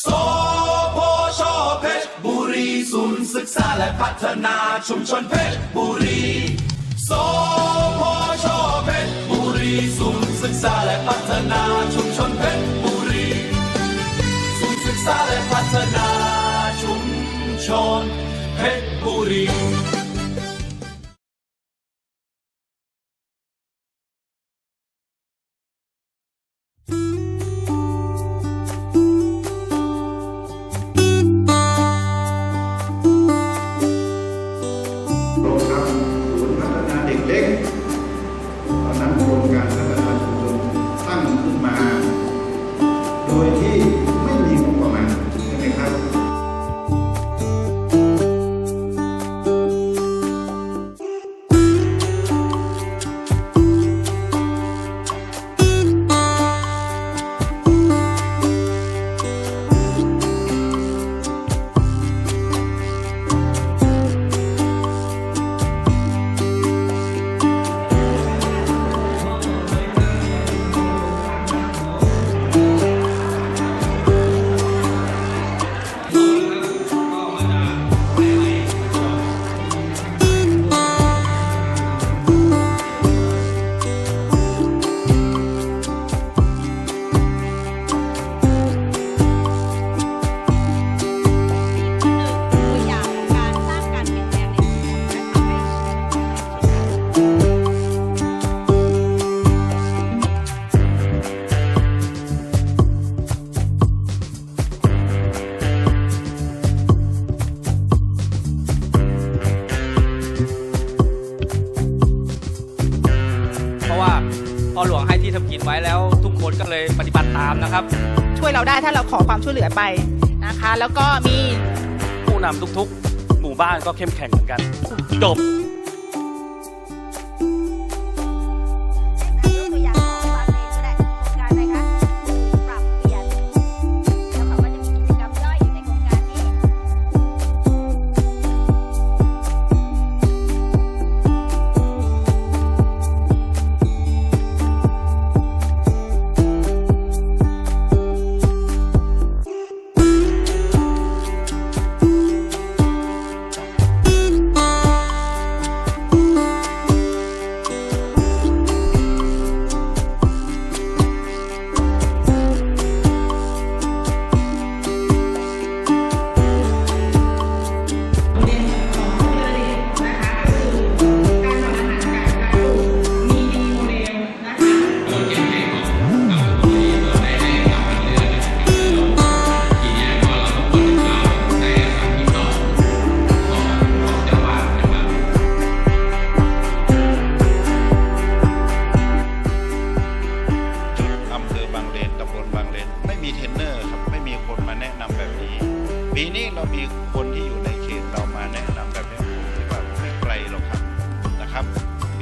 สพชเพชรบุรีศูนย์ศึกษาและพัฒนาชุมชนเพชรบุรีสพชเพชรบุรีศูนย์ศึกษาและพัฒนาชุมชนเพชรบุรีศูนย์ศึกษาและพัฒนาชุมชนเพชรบุรี noite ที่ทำกินไว้แล้ว ทุกคนก็เลยปฏิบัติตามนะครับ ช่วยเราได้ถ้าเราขอความช่วยเหลือไปนะคะ แล้วก็มีผู้นำทุกๆ หมู่บ้านก็เข้มแข็งเหมือนกันจบ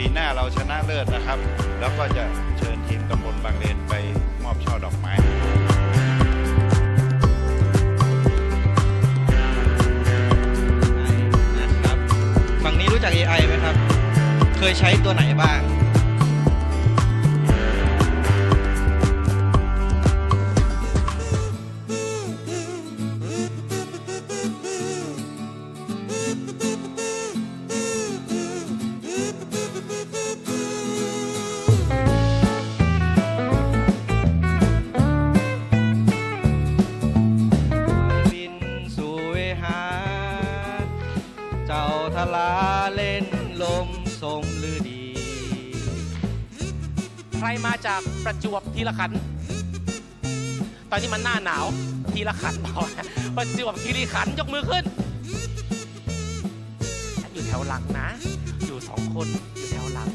ปีหน้าเราชนะเลิศนะครับ แล้วก็จะเชิญทีมตำบลบางเลนไปมอบช่อดอกไม้ครับฝั่งนี้รู้จัก AI ไหมครับ เคยใช้ตัวไหนบ้าง ลาเล่นลมสมลือดี ใครมาจากประจวบทีละขันธ์ตอนนี้มันหน้าหนาวทีละขันธ์พอนะประจวบคีรีขันธ์ยกมือขึ้นฉันอยู่แถวหลังนะ อยู่สองคนอยู่แถวหลัง